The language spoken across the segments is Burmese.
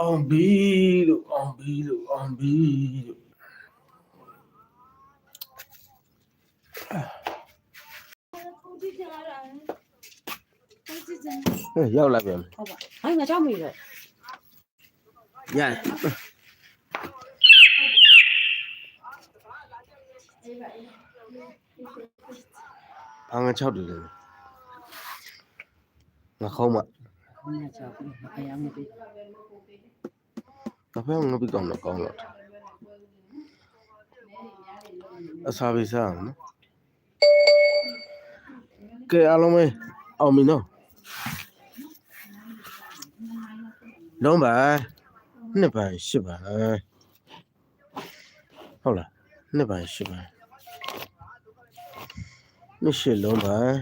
အောင်ဘီလို့အောင်ဘီလို့အောင်ဘီလို့ကိုကြည့်ကြတာကိုကြည့်ကြဟဲ့ရောက်လာပြန်ပြီဟုတ်ပါအဲ့ငါကြောက်မိတယ်ရတယ်ဘာငါ6တူလဲငါခေါင်းမ ငါကြောက်ပြီးအယောင်နေပြီကဖဲငါပြီးကောင်းတော့ကောင်းတော့အစာပေးစားအောင်နော်ကဲအားလုံးပဲအောင်ပြီနော်လုံးပါနှစ်ပိုင်းရှစ်ပိုင်းဟုတ်လားနှစ်ပိုင်းရှစ်ပိုင်းနှစ်ရှစ်လုံးပိုင်း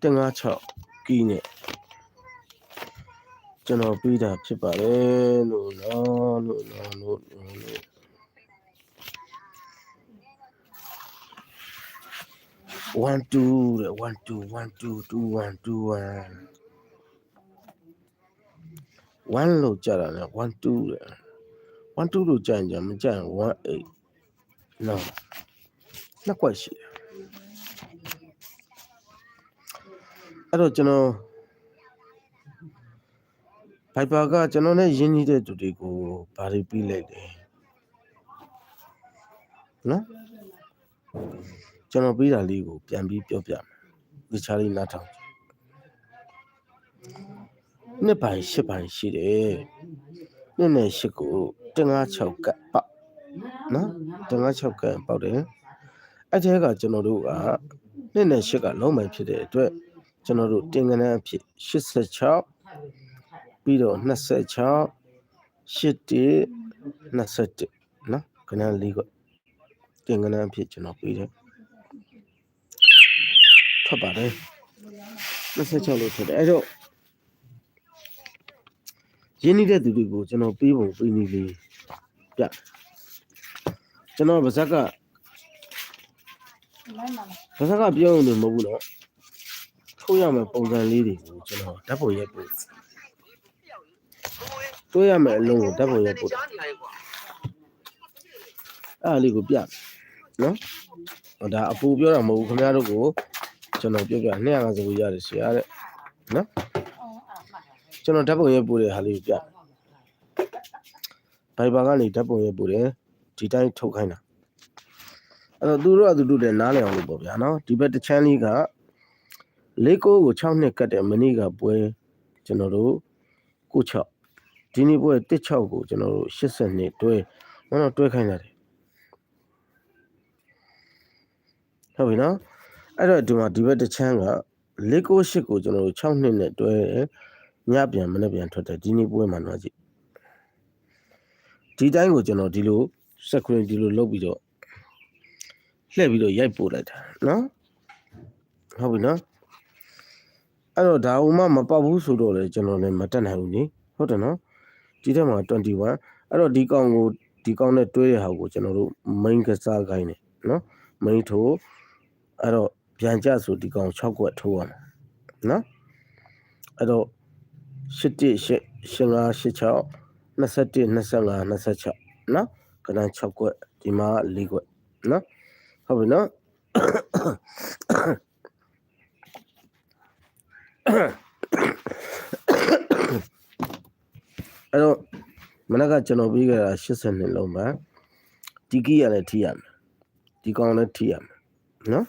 တင်ငါ6ကီးနဲ့ ကျွန်တော်ပြီးတာဖြစ်ပါတယ်လို့နော်လို့နော်လို့နော်လို့ one two တဲ့ one two one two two one two one one လို့ကြာတာနဲ့ one two တဲ့ one two လို့ကြာရင်ကြာမကြာရင် one eight နော်နှစ်ကွက်ရှိတယ်အဲ့တော့ကျွန်တော် Viber ကကျွန်တော်နဲ့ရင်းနှီးတဲ့သူတွေကိုဘာတွေပြီးလိုက်လဲနော်ကျွန်တော်ပြီးတာလေးကိုပြန်ပြီးပြောပြမယ်ဒီချာလေးနားထောင်ကြည့်နှစ်ပိုင်းရှစ်ပိုင်းရှိတယ်နှစ်နဲ့ရှစ်ကိုတငါး6ကပ်ပေါက်နော်တငါး6ကပ်ပေါက်တယ်အဲ့ထဲကကျွန်တော်တို့ကနှစ်နဲ့ရှစ်ကလုံးပိုင်းဖြစ်တဲ့အတွက်ကျွန်တော်တို့တင်ကနန်းအဖြစ်86 ပြီးတော့26 8 21နော်ကနန်းလေးကတင်ကနန်းအဖြစ်ကျွန်တော်ပြီးတယ်ထွက်ပါတယ်26လို့ထွက်တယ်အဲ့တော့ရင်းနှီးတဲ့သူတွေကိုကျွန်တော်ပေးပုံပေးနည်းလေးပြကျွန်တော်ဗဇက်ကမိုင်းမှာဗဇက်ကပြောရင်လည်းမဟုတ်ဘူးနော်ထိုးရမယ်ပုံစံလေးတွေကိုကျွန်တော်ဓာတ်ပုံရိုက်ပို့ တွေးရမယ်အလုံးကိုဓာတ်ပုံရိုက်ပို့အဲ့ဒါလေးကိုပြနော်ဟောဒါအပူပြောတာမဟုတ်ဘူးခင်ဗျားတို့ကိုကျွန်တော်ပြောပြ250ဘူးရတယ်ဆရာတဲ့နော်အော်အာမှတ်တယ်ကျွန်တော်ဓာတ်ပုံရိုက်ပို့တဲ့ဟာလေးကိုပြဘိုင်ဘာကနေဓာတ်ပုံရိုက်ပို့တယ်ဒီတိုင်းထုတ်ခိုင်းတာအဲ့တော့သူတို့ကသူတို့လည်းနားလည်အောင်လို့ပေါ့ဗျာနော်ဒီဘက်တစ်ချမ်းလေးကလေးကိုကို6နှစ်ကတ်တဲ့မနေ့ကပွဲကျွန်တော်တို့ကို6 ဒီနေ့ပွဲ16ကိုကျွန်တော်တို့80နှစ်တွဲကျွန်တော်တွဲခိုင်းတာတယ်ဟုတ်ပြီနော်အဲ့တော့ဒီမှာဒီဘက်တစ်ချမ်းကလေးကို8ကိုကျွန်တော်တို့6နှစ်နဲ့တွဲတယ်ညပြန်မနေ့ပြန်ထွက်တယ်ဒီနေ့ပွဲမှာတော့ကြည့်ဒီတိုင်းကိုကျွန်တော်ဒီလိုစက်ခရင်ဒီလိုလုပ်ပြီးတော့လှည့်ပြီးတော့ရိုက်ပို့လိုက်တာနော်ဟုတ်ပြီနော်အဲ့တော့ဒါဥမမပေါက်ဘူးဆိုတော့လေကျွန်တော်လည်းမတက်နိုင်ဘူးနိဟုတ်တယ်နော် ဒီထက်မှာ21အဲ့တော့ဒီကောင်ကိုဒီကောင်နဲ့တွဲတဲ့ဟာကိုကျွန်တော်တို့ main ကစားခိုင်းတယ်နော် main ထိုးအဲ့တော့ပြန်ကြဆိုဒီကောင်6ကွက်ထိုးရမှာနော်အဲ့တော့8 8 5 8 21 25 26နော်ကနန်း6ကွက်ဒီမှာ4ကွက်နော်ဟုတ်ပြီနော် အဲ့တော့မနက်ကကျွန်တော်ပြီးခဲ့တာ82လုံးပါဒီကီရလည်းထိရမယ်ဒီကောင်လည်းထိရမယ်နော်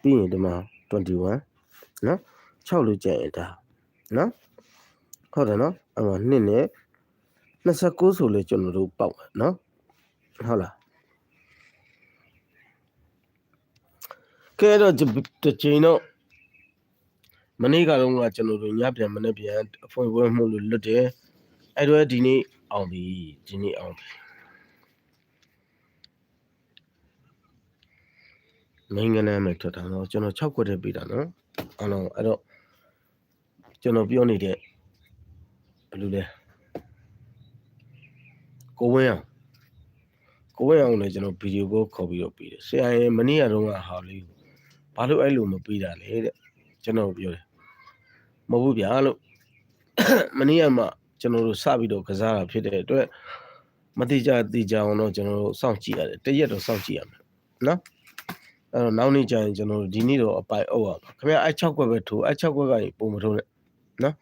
ပြီးရင်ဒီမှာ21နော်6လို့ကျန်ရင်ဒါနော်ဟုတ်တယ်နော်အဲ့မှာ2နဲ့29ဆိုလဲကျွန်တော်တို့ပေါက်မယ်နော်ဟုတ်လားကဲတော့တစ်ချိန်တော့မနေ့ကတော့ကကျွန်တော်တို့ညပြန်မနေ့ပြန်အဖွဲပွဲမှုလို့လွတ်တယ် အဲ့တော့ဒီနေ့အောင်ပြီဒီနေ့အောင်ပြီမင်းကလည်းမဲ့ထွက်တာတော့ကျွန်တော်6ခွက်တည်းပေးတာနော်အဲ့တော့အဲ့တော့ကျွန်တော်ပြောနေတဲ့ဘယ်လိုလဲကိုဝင်းအောင်ကိုဝင်းအောင်လည်းကျွန်တော်ဗီဒီယိုကိုခေါ်ပြီးတော့ပေးတယ်ဆရာရဲ့မနေ့ကတော့ဟာလေးကိုဘာလို့အဲ့လိုမပေးတာလဲတဲ့ကျွန်တော်ပြောတယ်မဟုတ်ဘူးဗျာလို့မနေ့ကမှ ကျွန်တော်တို့စပြီးတော့ကစားတာဖြစ်တဲ့အတွက်မတိကြတိကြအောင်တော့ကျွန်တော်တို့စောင့်ကြည့်ရတယ်တရက်တော့စောင့်ကြည့်ရမယ်နော်အဲ့တော့နောက်နေ့ကျရင်ကျွန်တော်တို့ဒီနေ့တော့အပိုင်အုပ်ရပါခင်ဗျာအဲ့6ခွက်ပဲထိုးအဲ့6ခွက်ကနေပုံမထိုးနဲ့နော်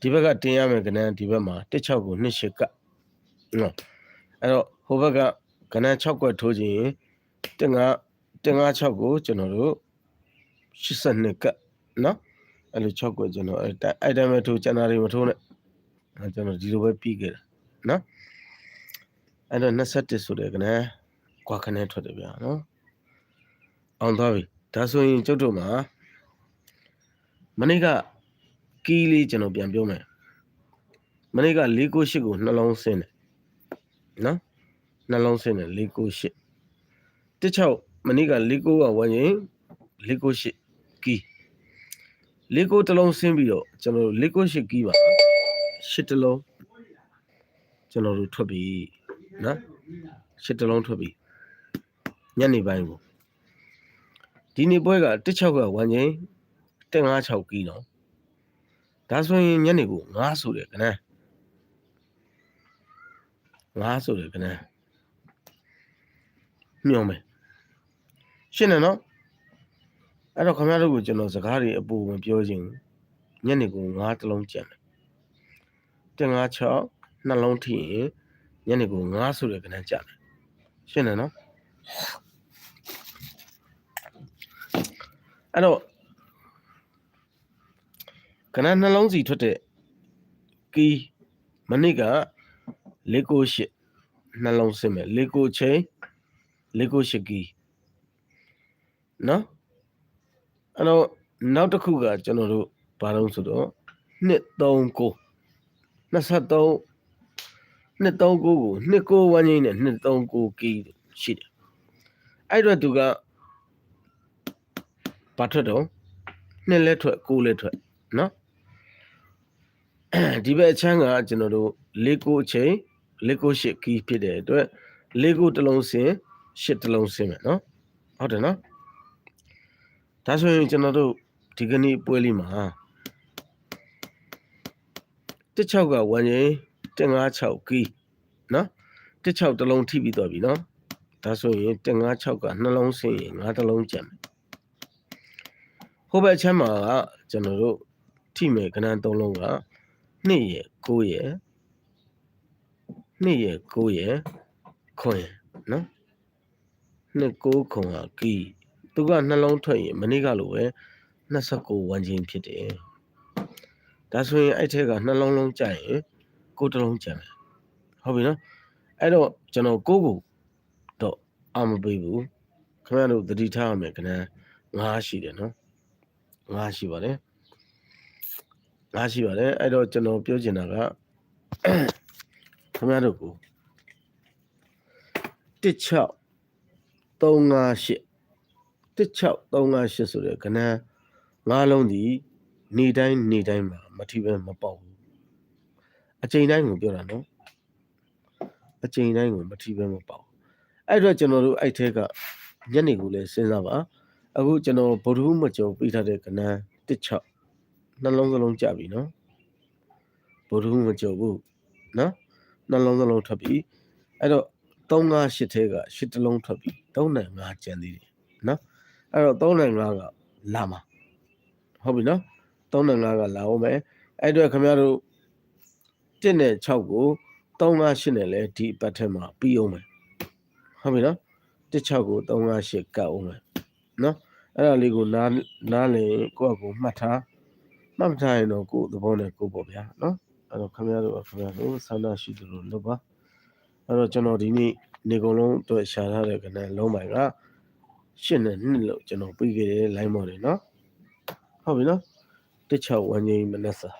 ဒီဘက်ကတင်ရမယ်ကနန်းဒီဘက်မှာ16ကို28ကနော်အဲ့တော့ဟိုဘက်ကကနန်း6ခွက်ထိုးခြင်းတင်ကတင်က6ကိုကျွန်တော်တို့82ကနော်အဲ့လို6ခွက်ကျွန်တော်အဲ့တိုင်အဲ့တိုင်းပဲထိုးကျန်တာတွေမထိုးနဲ့ အဲ့ကျွန်တော်ဒီလိုပဲပြီးခဲ့တာနော်အဲ့တော့21ဆိုတဲ့ကနန်းကွာခနဲ့ထွက်တယ်ဗျာနော်အောင်သွားပြီဒါဆိုရင်ကျုပ်တို့မှာမနေ့ကကီးလေးကျွန်တော်ပြန်ပြောမယ်မနေ့က698ကိုနှလုံးဆင်းတယ်နော်နှလုံးဆင်းတယ်698 16မနေ့က6ကဝန်းရင်698ကီး6တစ်လုံးဆင်းပြီးတော့ကျွန်တော်တို့698ကီးပါ 8တစ်လုံးကျွန်တော်တို့ထွက်ပြီနော်8တစ်လုံးထွက်ပြီညနေပိုင်းကိုဒီနေ့ပွဲက16ကဝန်းရင်156ကီးနော်ဒါဆိုရင်ညနေကို9ဆိုတယ်ကနန်း9ဆိုတယ်ကနန်းမြုံမယ်ရှင်းတယ်နော်အဲ့တော့ခင်ဗျားတို့ကိုကျွန်တော်စကားတွေအပူမပြောချင်ဘူးညနေကို9တလုံးကြံတယ် 156နှလုံးထိရင်ညနေကို9ဆိုတဲ့ကနန်းကြတယ်ရှင်းတယ်နော်အဲ့တော့ကနန်းနှလုံးစီထွက်တဲ့ကီးမနေ့က698နှလုံးစင်မယ်6ချိန်698ကီးနော်အဲ့တော့နောက်တစ်ခုကကျွန်တော်တို့ဘာလို့ဆိုတော့239 23 239ကို29ဝန်းကြီးနဲ့239ကီးရှိတယ်အဲ့တော့သူကဘာထွက်တော့နှစ်လက်ထွက်ကိုလက်ထွက်နော်ဒီဘက်အချမ်းကကျွန်တော်တို့လေးကိုအချိန်လေးကိုရှစ်ကီးဖြစ်တဲ့အတွက်လေးကိုတစ်လုံးစင်ရှစ်တစ်လုံးစင်မယ်နော်ဟုတ်တယ်နော်ဒါဆိုရင်ကျွန်တော်တို့ဒီကနေ့ပွဲလေးမှာ 16ကဝန်းရင်156ကီးနော်16တစ်လုံးထိပြီးတော့ပြီနော်ဒါဆိုရင်156ကနှလုံးစင်ရင်9တစ်လုံးကျန်မယ်ဟိုဘက်အချမ်းမှာကကျွန်တော်တို့ထိမယ်ကဏ္ဍ3လုံးက2ရယ်9ရယ်2ရယ်9ရယ်ခွန်ရယ်နော်2 9ခွန်ကကီးသူကနှလုံးထွက်ရင်မနေ့ကလိုပဲ29ဝန်းချင်းဖြစ်တယ် ဒါဆိုရင်အဲ့ထက်ကနှလုံးလုံးကြရင်ကိုယ်တစ်လုံးကြံတယ်ဟုတ်ပြီနော်အဲ့တော့ကျွန်တော်ကိုကိုတော့အာမပေးဘူးခင်ဗျားတို့သတိထားရမယ်ခဏငါးရှိတယ်နော်ငါးရှိပါတယ်ငါးရှိပါတယ်အဲ့တော့ကျွန်တော်ပြောချင်တာကခင်ဗျားတို့ကို16 358 16358ဆိုတဲ့ကဏ္ဍငါးလုံးဒီ နေတိုင်းနေတိုင်းမှာမထိပဲမပေါက်ဘူးအချိန်တိုင်းကိုပြောတာနော်အချိန်တိုင်းကိုမထိပဲမပေါက်အဲ့တော့ကျွန်တော်တို့အဲ့ထဲကညနေကိုလည်းစဉ်းစားပါအခုကျွန်တော်ဗုဒ္ဓဟူးမကြုံပြထားတဲ့ကဏ္ဍ16နှလုံးစလုံးကြပြီနော်ဗုဒ္ဓဟူးမကြုံဘူးနော်နှလုံးစလုံးထွက်ပြီအဲ့တော့358ထဲက8တလုံးထွက်ပြီ3နဲ့5ကျန်သေးတယ်နော်အဲ့တော့3နဲ့5ကလာမှာဟုတ်ပြီနော် 3နဲ့5ကလာအောင်မယ်အဲ့အတွက်ခင်ဗျားတို့1နဲ့6ကို3 5 8နဲ့လည်းဒီအပတ်ထဲမှာပြီးအောင်မယ်ဟုတ်ပြီနော်16ကို3 5 8ကတ်အောင်မယ်နော်အဲ့ဒါလေးကိုနားနားလည်ကိုယ့်အကူမှတ်ထားမှတ်မထားရင်တော့ကိုယ့်သဘောနဲ့ကိုယ်ပေါ့ဗျာနော်အဲ့တော့ခင်ဗျားတို့ခင်ဗျားတို့ဆန္ဒရှိသလိုလုပ်ပါအဲ့တော့ကျွန်တော်ဒီနေ့နေကုန်လုံးအတွက်ရှာထားတဲ့ကဏ္ဍလုံးပိုင်းကရှင်းနဲ့နှစ်လို့ကျွန်တော်ပြီးခဲ့တဲ့ line မော်တယ်နော်ဟုတ်ပြီနော် 16ဝန်းကြီးမနက်စာ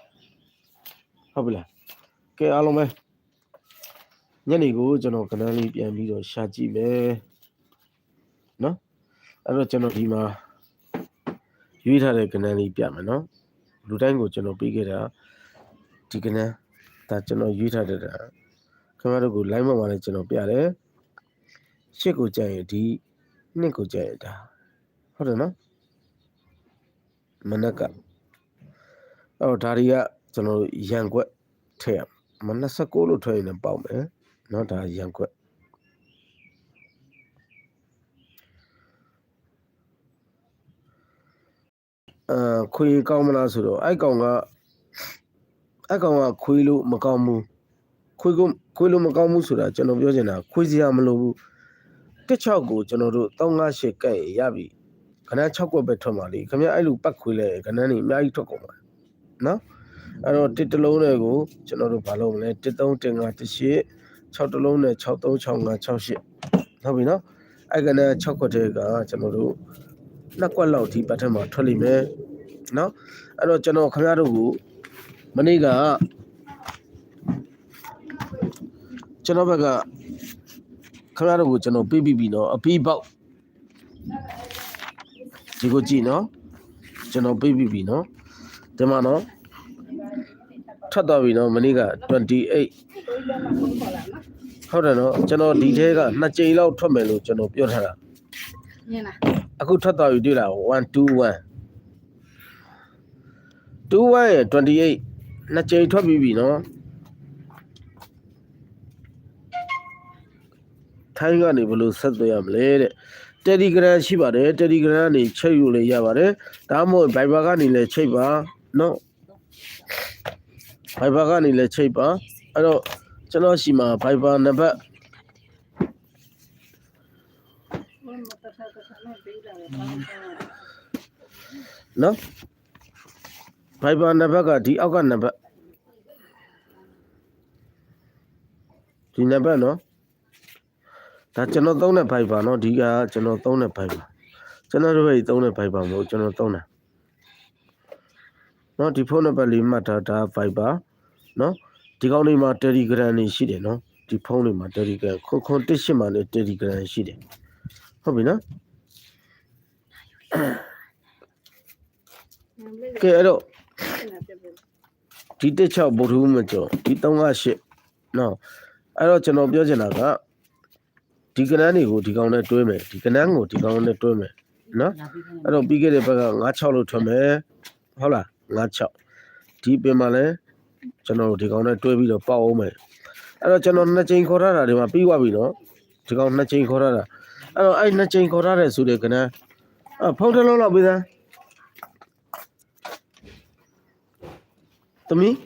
ဟုတ်ပြီလားကဲအားလုံးပဲညနေကိုကျွန်တော်ကဏ္ဍလေးပြန်ပြီးတော့ရှာကြည့်မယ်နော်အဲ့တော့ကျွန်တော်ဒီမှာရွေးထားတဲ့ကဏ္ဍလေးပြမယ်နော်လူတိုင်းကိုကျွန်တော်ပြီးခဲ့တာဒီကဏ္ဍဒါကျွန်တော်ရွေးထားတဲ့တာခင်ဗျားတို့ကို line မှာလည်းကျွန်တော်ပြတယ်ရှစ်ကိုကြိုက်ရင်ဒီနှစ်ကိုကြိုက်ရင်ဒါဟုတ်တယ်နော်မနက်က အဲ့တော့ဒါတွေကကျွန်တော်တို့ရန်ကွက်ထည့်ရမ29လို့ထွက်ရင်လည်းပေါက်မယ်နော်ဒါရန်ကွက်အဲခွေကောင်းမလားဆိုတော့အဲ့ကောင်ကအဲ့ကောင်ကခွေလို့မကောင်းဘူးခွေကခွေလို့မကောင်းဘူးဆိုတာကျွန်တော်ပြောချင်တာခွေစရာမလိုဘူးတစ်ချောက်ကိုကျွန်တော်တို့358ကဲ့ရပြီခဏ6ကွက်ပဲထွက်ပါလေခင်ဗျအဲ့လိုပတ်ခွေလဲခဏနေအများကြီးထွက်ကုန်ပါ နော်အဲ့တော့တစ်တလုံးတွေကိုကျွန်တော်တို့ဘာလုပ်မလဲ13 15 18 6တလုံးနဲ့63 65 68ဟုတ်ပြီနော်အဲ့ကနေ့6ခွက်တည်းကကျွန်တော်တို့နှစ်ကွက်လောက်ဒီပတ်ထက်မှာထွက်လိမ့်မယ်နော်အဲ့တော့ကျွန်တော်ခင်ဗျားတို့ကိုမနေ့ကကျွန်တော်ဘက်ကခင်ဗျားတို့ကိုကျွန်တော်ပေးပြီးပြီနော်အပီးပေါက်ဒီကိုကြည့်နော်ကျွန်တော်ပေးပြီးပြီနော် ဒီမှာနော်ထွက်သွားပြီနော်မနေ့က28ဟုတ်တယ်နော်ကျွန်တော်ဒီထဲကနှစ်ကြိမ်လောက်ထွက်မယ်လို့ကျွန်တော်ပြောထားတာမြင်လားအခုထွက်သွားပြီတွေ့လား121 21ရဲ့28နှစ်ကြိမ်ထွက်ပြီးပြီနော်ထိုင်းကနေဘယ်လိုဆက်သွယ်ရမလဲတဲ့ Telegram ရှိပါတယ် Telegram ကနေချိတ်ယူလို့ရပါတယ်ဒါမှမဟုတ် Viber ကနေလည်းချိတ်ပါ နော် Viber ကနေလည်းချိတ်ပါအဲ့တော့ကျွန်တော်ရှိမှာ Viber နံပါတ်ဘယ်မှာတခြားတခြားနဲ့ပေးတာလဲပေါင်းတယ်နော် Viber နံပါတ်ကဒီအောက်ကနံပါတ်ဒီနံပါတ်နော်ဒါကျွန်တော်သုံးတဲ့ Viber နော်ဒီကကျွန်တော်သုံးတဲ့ Viber ကျွန်တော်တို့ရဲ့သုံးတဲ့ Viber မဟုတ်ကျွန်တော်သုံးတာ နော်ဒီဖုန်းနံပါတ်လေးမှတ်ထားဒါ Viber နော်ဒီကောင်းလေးမှာ Telegram နေရှိတယ်နော်ဒီဖုန်းလေးမှာ Telegram ခွန်ခွန်တစ်ရှစ်မှာလည်း Telegram ရှိတယ်ဟုတ်ပြီနော်ကဲအဲ့တော့ဒီတက်ချောက်ဗုဒ္ဓဟူးမကျော်ဒီ358နော်အဲ့တော့ကျွန်တော်ပြောချင်တာကဒီကနန်းတွေကိုဒီကောင်နဲ့တွဲမယ်ဒီကနန်းကိုဒီကောင်နဲ့တွဲမယ်နော်အဲ့တော့ပြီးခဲ့တဲ့ဘက်က96လို့ထွက်မယ်ဟုတ်လား 96ဒီပင်မှာလဲကျွန်တော်တို့ဒီကောင်နဲ့တွဲပြီးတော့ပေါက်အောင်မယ်အဲ့တော့ကျွန်တော်နှစ်ချိန်ခေါ်ထားတာဒီမှာပြီးသွားပြီနော်ဒီကောင်နှစ်ချိန်ခေါ်ထားတာအဲ့တော့အဲ့နှစ်ချိန်ခေါ်ထားတဲ့ဆိုတဲ့ကနန်းအဖုန်းတစ်လုံးလောက်ပေးသားသမီး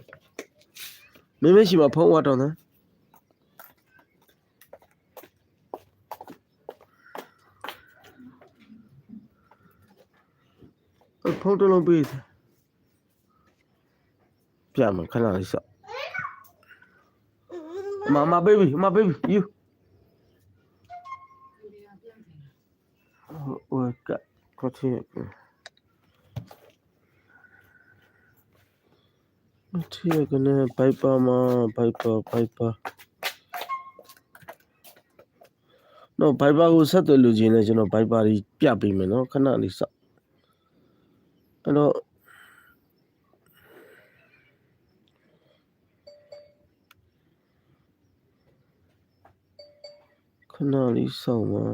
မင်းမရှိမှာဖုန်းဝတ်တော့နော်အဲ့ဖုန်းတစ်လုံးပေးသား ပြမခဏလေးစော့မမ baby မ baby you ဟိုကကတ်ချေဒီကနေဘိုက်ပါမဘိုက်ပါဘိုက်ပါနော်ဘိုက်ပါကိုဆက်သွယ်လို့ခြင်းနဲ့ကျွန်တော်ဘိုက်ပါကြီးပြပေးမယ်နော်ခဏလေးစော့အဲ့တော့ ခဏလေးစောင့်ပါ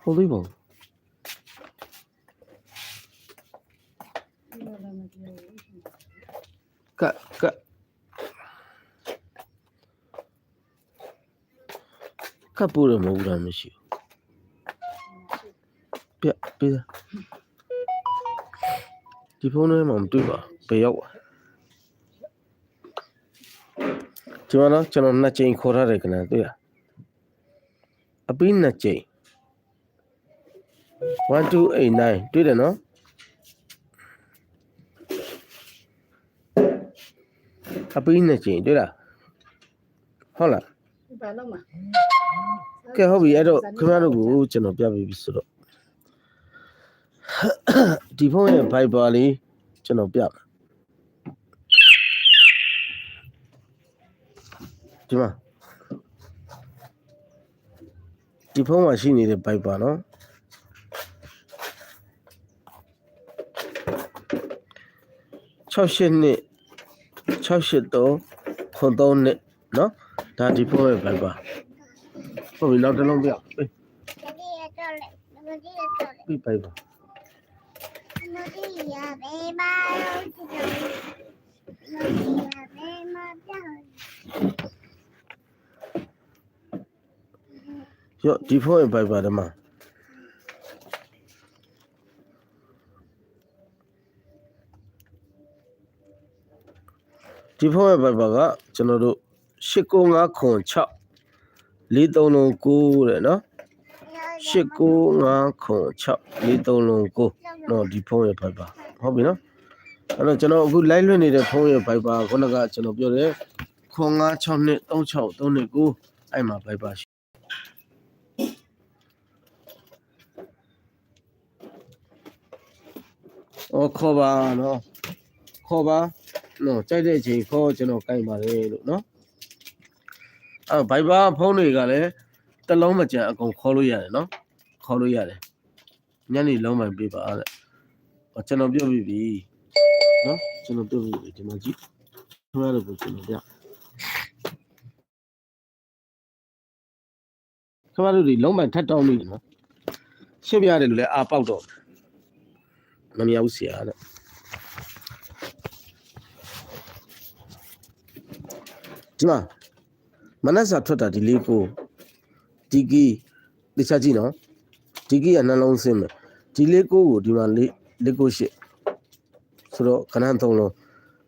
ဟိုလေးပါကတ်ကတ်ကပ်ပို့ရမဟုတ်လားမရှိဘူးပြပေးသားဒီဖုန်းထဲမှာမတွေ့ပါဘယ်ရောက်ပါ ဒီမှာနော်ကျွန်တော်နှစ်ချိန်ခေါ်ထားတယ်ခဏတွေ့ရအပြီးနှစ်ချိန်1289တွေ့တယ်နော်အပြီးနှစ်ချိန်တွေ့လားဟုတ်လားဘာလို့မကဲဟုတ်ပြီအဲ့တော့ခင်ဗျားတို့ကိုကျွန်တော်ပြပေးပြီဆိုတော့ဒီဖုန်းရဲ့ Viber လေးကျွန်တော်ပြမယ် ဒီမှာဒီဖုန်းမှာရှိနေတဲ့ Viber နော်68နှစ်683ခွန်3နှစ်နော်ဒါဒီဖုန်းရဲ့ Viber ဟုတ်ပြီနောက်တစ်လုံးပြပေး Jadi ya colek, jadi ya colek. ပြီးပိုက်ပါ ရော့ဒီဖုန်းရဲ့ Viber တမှာဒီဖုန်းရဲ့ Viber ကကျွန်တော်တို့895ခွန်6 4339တဲ့နော်895ခွန်6 4339နော်ဒီဖုန်းရဲ့ Viber ဟုတ်ပြီနော်အဲ့တော့ကျွန်တော်အခု live လွှင့်နေတဲ့ဖုန်းရဲ့ Viber ခုနကကျွန်တော်ပြောတယ်ခွန်962 3639အဲ့မှာ Viber ရှိ။ အော်ခေါ်ပါနော်။ခေါ်ပါနော်ကြိုက်တဲ့အချိန်ခေါ်ကျွန်တော်ကြိုက်ပါတယ်လို့နော်။အဲဘိုင်ဘာဖုန်းတွေကလည်းတစ်လုံးမကြံအကုန်ခေါ်လို့ရတယ်နော်။ခေါ်လို့ရတယ်။ညနေလုံးမှပြပါတဲ့။အော်ကျွန်တော်ပြောပြီးပြီ။နော်ကျွန်တော်ပြောပြီးပြီဒီမှာကြည့်။ထွားရလို့ကျွန်တော်ပြ။ခမတို့ဒီလုံးမှထတ်တောင်းနေတယ်နော်။ရှင်းပြရတယ်လို့လည်းအာပေါက်တော့ မမြောက်ဆရာတဲ့ဒီမှာမနက်စာထွက်တာဒီလေးကိုဒီကီတခြားကြည့်နော်ဒီကီကနှလုံးစင်းမယ်ဒီလေးကိုကိုဒီမှာလေးလေးကိုရှစ်ဆိုတော့ခဏသုံးလုံး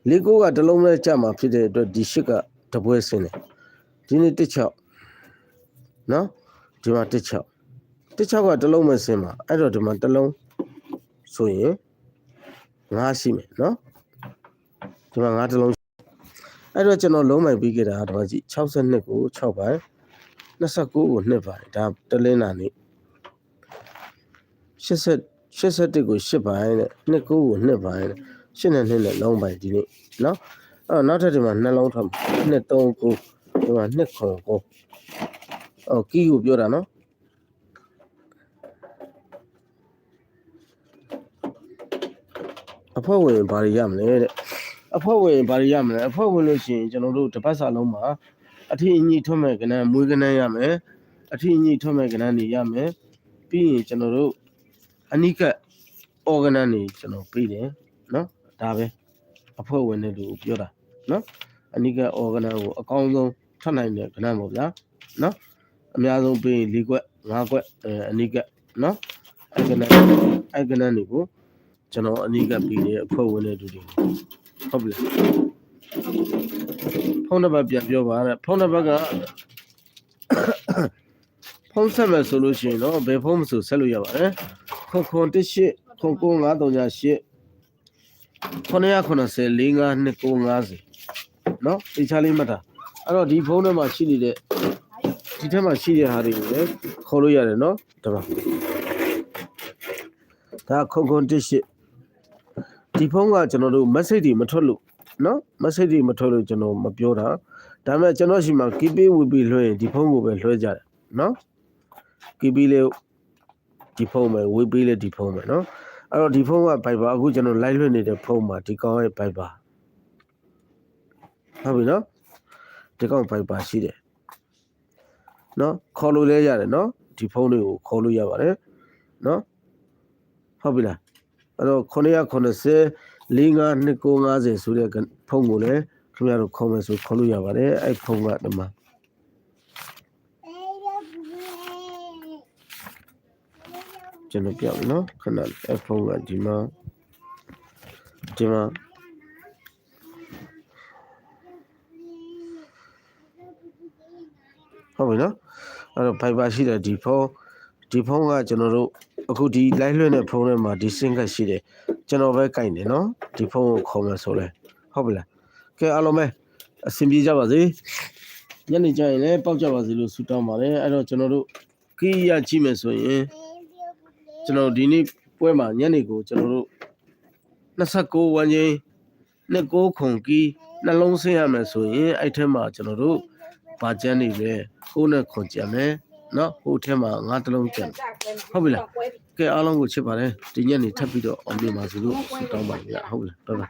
လေးကိုကတစ်လုံးနဲ့ကြမှာဖြစ်တဲ့အတွက်ဒီရှစ်ကတပွဲစင်းတယ်ဒီနေ့တစ်ချောက်နော်ဒီမှာတစ်ချောက်တစ်ချောက်ကတစ်လုံးမဲ့စင်းမှာအဲ့တော့ဒီမှာတစ်လုံး ဆိုရင်ငါးရှိမယ်နော်ဒီမှာငါးတစ်လုံးအဲ့တော့ကျွန်တော်လုံးမိုင်ပြီးခဲ့တာတော့ကြည့်62ကို6ပိုင်း29ကို2ပိုင်းဒါတလင်းနာနေ80 81ကို8ပိုင်းတဲ့29ကို2ပိုင်းတဲ့8နဲ့2နဲ့လုံးပိုင်းဒီနေ့နော်အဲ့တော့နောက်ထပ်ဒီမှာနှလုံးထပ်2 3ကိုဒီမှာ2ခွန်ကိုအော်ကီကိုပြောတာနော် အဖွဲ့ဝင်ဘာတွေရမလဲတဲ့အဖွဲ့ဝင်ဘာတွေရမလဲအဖွဲ့ဝင်လို့ရှိရင်ကျွန်တော်တို့တစ်ပတ်စာလုံးမှာအထင်အညီထွက်မဲ့ကဏ္ဍမွေးကဏ္ဍရမယ်အထင်အညီထွက်မဲ့ကဏ္ဍနေရမယ်ပြီးရင်ကျွန်တော်တို့အနိက organ နေကျွန်တော်ပြီးတယ်နော်ဒါပဲအဖွဲ့ဝင်တွေလူပြောတာနော်အနိက organ ကိုအကောင်းဆုံးထွက်နိုင်တဲ့ကဏ္ဍပေါ့ဗျာနော်အများဆုံးပြီးရင်၄ကွက်၅ကွက်အဲအနိကနော်အဲ့ကဏ္ဍအဲ့ကဏ္ဍတွေကို ကျွန်တော်အနီးကပ်ပြီးတဲ့အဖွဲ့ဝင်တွေတူတယ်ဟုတ်ပြီလားဖုန်းနံပါတ်ပြန်ပြောပါတဲ့ဖုန်းနံပါတ်ကဖုန်းဆက်မယ်ဆိုလို့ရှိရင်တော့ဘယ်ဖုန်းမဆိုဆက်လို့ရပါတယ်ခွန်ခွန်တစ်ရှိခွန်ကို9388 990 452950เนาะဒီချလေးမှတ်တာအဲ့တော့ဒီဖုန်းထဲမှာရှိနေတဲ့ဒီထဲမှာရှိတဲ့ဟာတွေကိုလည်းခေါ်လို့ရတယ်เนาะဒါပါဒါခွန်ခွန်တစ်ရှိ ဒီဖုန်းကကျွန်တော်တို့ message တွေမထွက်လို့နော် message တွေမထွက်လို့ကျွန်တော်မပြောတာဒါပေမဲ့ကျွန်တော်ရှိမှာ KB WP လွှဲရင်ဒီဖုန်းကိုပဲလွှဲကြတယ်နော် KB လေးဒီဖုန်းပဲ WP လေးဒီဖုန်းပဲနော်အဲ့တော့ဒီဖုန်းက Viber အခုကျွန်တော် live လွှင့်နေတဲ့ဖုန်းမှာဒီကောင်ရဲ့ Viber ဟုတ်ပြီနော်ဒီကောင် Viber ရှိတယ်နော်ခေါ်လို့လဲရတယ်နော်ဒီဖုန်းလေးကိုခေါ်လို့ရပါတယ်နော်ဟုတ်ပြီလား အဲ့တော့990 452950ဆိုတဲ့ဖုန်းကိုလည်းခင်ဗျားတို့ခေါ်မယ်ဆိုခေါ်လို့ရပါတယ်အဲ့ဖုန်းကဒီမှာကျွန်တော်ပြောမယ်နော်ခဏအဲ့ဖုန်းကဒီမှာဒီမှာဟုတ်ပြီနော်အဲ့တော့ Viber ရှိတဲ့ဒီဖုန်း ဒီဖုန်းကကျွန်တော်တို့အခုဒီ live လွှင့်တဲ့ဖုန်းထဲမှာဒီ SIM ကတ်ရှိတယ်ကျွန်တော်ပဲကင်တယ်နော်ဒီဖုန်းကိုခေါ်မယ်ဆိုလဲဟုတ်ပြီလားကဲအားလုံးပဲအဆင်ပြေကြပါစေညနေကျရင်လည်းပေါက်ကြပါစေလို့ဆုတောင်းပါတယ်အဲ့တော့ကျွန်တော်တို့ခီးရကြည့်မယ်ဆိုရင်ကျွန်တော်ဒီနေ့ပွဲမှာညနေကိုကျွန်တော်တို့29ဝန်းချင်းနှစ်ကိုခုံကီးနှလုံးဆင်းရမယ်ဆိုရင်အဲ့ထက်မှာကျွန်တော်တို့ဗာကျန်းနေပဲဟိုးနဲ့ခွန်ကြံမယ် နော်ဟိုထဲမှာငါးတလုံးကြံဟုတ်ပြီလားကဲအားလုံးကိုချစ်ပါတယ်ဒီညနေထပ်ပြီးတော့အောင်မြင်ပါစေလို့ဆုတောင်းပါကြဟုတ်ပြီလား拜拜